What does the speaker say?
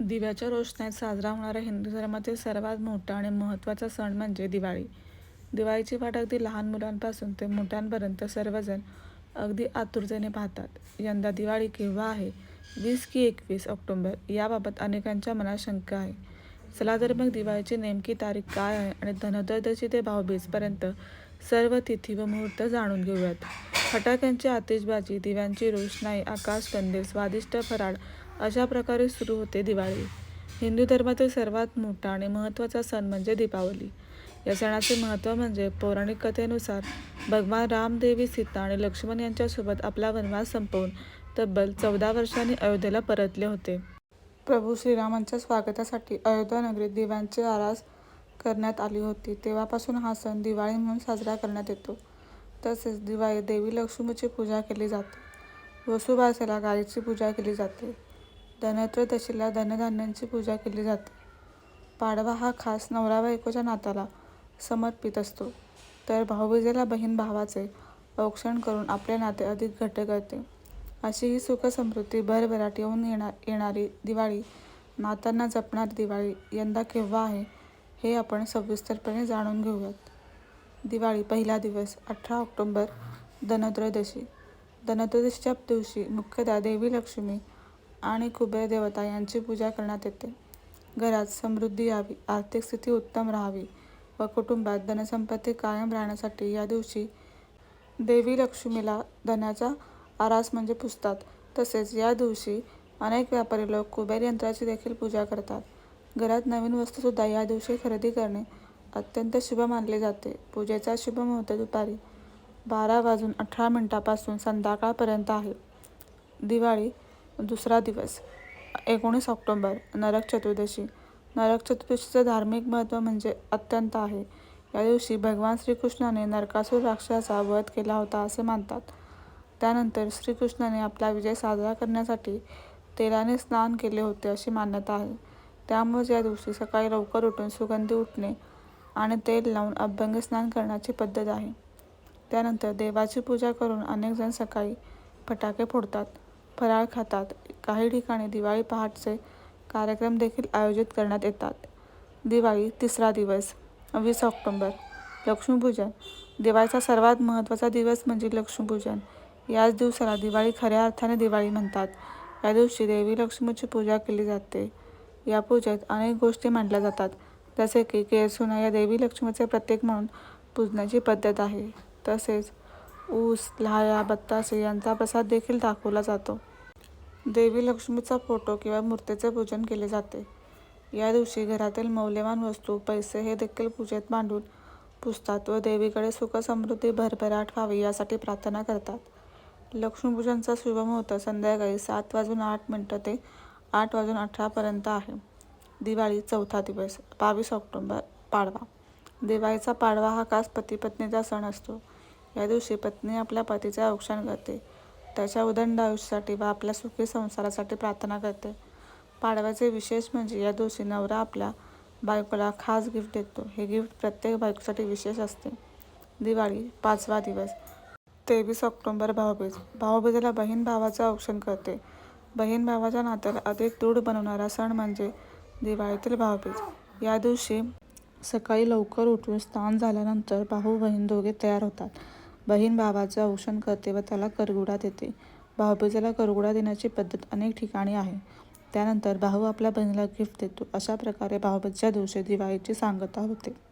दिव्याच्या रोषणाईत साजरा होणारा हिंदू धर्मातील सर्वात मोठा आणि महत्त्वाचा सण म्हणजे दिवाळी. दिवाळीची वाट अगदी लहान मुलांपासून ते मोठ्यांपर्यंत सर्वजण अगदी आतुरतेने पाहतात. यंदा दिवाळी केव्हा आहे, वीस की एकवीस ऑक्टोंबर याबाबत अनेकांच्या मनात शंका आहे. चला तर मग दिवाळीची नेमकी तारीख काय आहे आणि धनत्रयोदशी ते भावबीजपर्यंत सर्व तिथी व मुहूर्त जाणून घेऊयात. फटाक्यांची आतिषबाजी, दिव्यांची रोषणाई, आकाशकंदील, स्वादिष्ट फराळ अशा प्रकारे सुरू होते दिवाळी. हिंदू धर्मातील सर्वात मोठा आणि महत्त्वाचा सण म्हणजे दीपावली. या सणाचे महत्त्व म्हणजे पौराणिक कथेनुसार भगवान रामदेवी सीता आणि लक्ष्मण यांच्यासोबत आपला वनवास संपवून तब्बल चौदा वर्षांनी अयोध्येला परतले होते. प्रभू श्रीरामांच्या स्वागतासाठी अयोध्या नगरीत दिव्यांची आरास करण्यात आली होती. तेव्हापासून हा सण दिवाळी म्हणून साजरा करण्यात येतो. तसेच दिवाळी देवी लक्ष्मीची पूजा केली जाते. वसुबारसेला गायीची पूजा केली जाते. धनत्रयोदशीला धनधान्यांची पूजा केली जाते. पाडवा हा खास नवरा-बायकोच्या नात्याला समर्पित असतो. तर भाऊबीजेला बहीण भावाचे औक्षण करून आपले नाते अधिक घट्ट करते. अशी ही सुख-समृद्धी भरभराट येऊन येणार येणारी दिवाळी, नात्यांना जपणारी दिवाळी यंदा केव्हा आहे, हे आपण सविस्तरपणे जाणून घेऊयात. दिवाळी पहिला दिवस, अठरा ऑक्टोंबर धनत्रयोदशी. धनत्रयोदशीच्या दिवशी मुख्यतः देवी लक्ष्मी आणि कुबेर देवता यांची पूजा करण्यात येते. घरात समृद्धी यावी, आर्थिक स्थिती उत्तम राहावी व कुटुंबात धनसंपत्ती कायम राहण्यासाठी या दिवशी देवी लक्ष्मीला धनाचा आरास म्हणजे पुजतात. तसेच या दिवशी अनेक व्यापारी लोक कुबेर यंत्राची देखील पूजा करतात. घरात नवीन वस्तूसुद्धा या दिवशी खरेदी करणे अत्यंत शुभ मानले जाते. पूजेचा शुभ मुहूर्त दुपारी बारा वाजून अठरा मिनिटापासून संध्याकाळपर्यंत आहे. दिवाळी दुसरा दिवस, एकोणीस ऑक्टोबर नरक चतुर्दशी. नरक चतुर्दशीचं धार्मिक महत्त्व म्हणजे अत्यंत आहे. या दिवशी भगवान श्रीकृष्णाने नरकासूर राक्षसाचा वध केला होता असे मानतात. त्यानंतर श्रीकृष्णाने आपला विजय साजरा करण्यासाठी तेलाने स्नान केले होते अशी मान्यता आहे. त्यामुळेच या दिवशी सकाळी लवकर उठून सुगंधी उठणे आणि तेल लावून अभ्यंग स्नान करण्याची पद्धत आहे. त्यानंतर देवाची पूजा करून अनेकजण सकाळी फटाके फोडतात, फराळ खातात. काही ठिकाणी दिवाळी पहाटचे कार्यक्रम देखील आयोजित करण्यात येतात. दिवाळी तिसरा दिवस, वीस ऑक्टोंबर लक्ष्मीपूजन. दिवाळीचा सर्वात महत्त्वाचा दिवस म्हणजे लक्ष्मीपूजन. याच दिवसाला दिवाळी खऱ्या अर्थाने दिवाळी म्हणतात. या दिवशी देवी लक्ष्मीची पूजा केली जाते. या पूजेत अनेक गोष्टी मांडल्या जातात, जसे की केरसुना या देवी लक्ष्मीचे प्रतीक म्हणून पूजण्याची पद्धत आहे. तसेच ऊस, लाह्या, बत्तासे यांचा प्रसाद देखील दाखवला जातो. देवी लक्ष्मीचा फोटो किंवा मूर्तीचे पूजन केले जाते. या दिवशी घरातील मौल्यवान वस्तू, पैसे हे देखील पूजेत मांडून पुजतात व देवीकडे सुखसमृद्धी भरभराट व्हावी यासाठी प्रार्थना करतात. लक्ष्मीपूजनचा शुभ मुहूर्त संध्याकाळी सात वाजून आठ मिनटं ते आठ वाजून अठरापर्यंत आहे. दिवाळी चौथा दिवस, बावीस ऑक्टोंबर पाडवा. दिवाळीचा पाडवा हा खास पती-पत्नीचा सण असतो. या दिवशी पत्नी आपल्या पतीचे औक्षण करते, त्याच्या उदंड आयुष्यासाठी व आपल्या सुखी संसारासाठी प्रार्थना करते. पाडव्याचे विशेष म्हणजे या दिवशी नवरा आपल्या बायकोला खास गिफ्ट देतो. हे गिफ्ट प्रत्येक बायकोसाठी विशेष असते. दिवाळी पाचवा दिवस, तेवीस ऑक्टोंबर भाऊबीज. भाऊबीजेला बहीण भावाचं औक्षण करते. बहीण भावाच्या नात्याला अधिक दृढ बनवणारा सण म्हणजे दिवाळीतील भाऊबीज. या दिवशी सकाळी लवकर उठून स्नान झाल्यानंतर भाऊ-बहीण दोघे तयार होतात. बहीण भावाचं औक्षण करते व त्याला करगुडा देते. भाऊबीजेला करगुडा देण्याची पद्धत अनेक ठिकाणी आहे. त्यानंतर भाऊ आपल्या बहिणीला गिफ्ट देतो. अशा प्रकारे भाऊबीजेच्या दिवशी दिवाळीची सांगता होते.